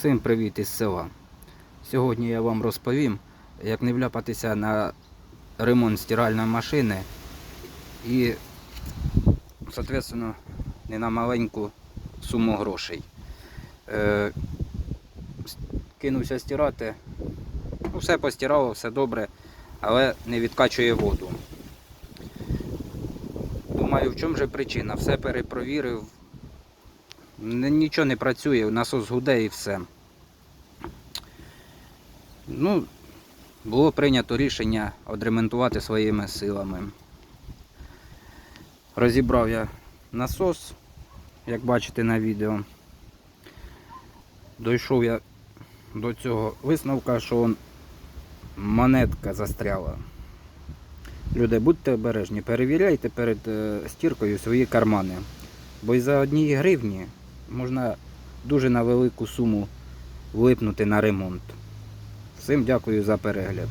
Всім привіт із села. Сьогодні я вам розповім, як не вляпатися на ремонт стиральної машини і, соответственно, не на маленьку суму грошей. Е, кинувся стирати. Ну, все постирало, все добре, але не відкачує воду. Думаю, в чому же причина? Все перепровірив. Нічого не працює, насос гуде і все. Ну, було прийнято рішення відремонтувати своїми силами. Розібрав я насос, як бачите на відео. Дійшов я до цього висновка, що он монетка застряла. Люди, будьте обережні, перевіряйте перед е, стіркою свої кармани. Бо із за однієї гривні можна дуже на велику суму влипнути на ремонт. Всім дякую за перегляд.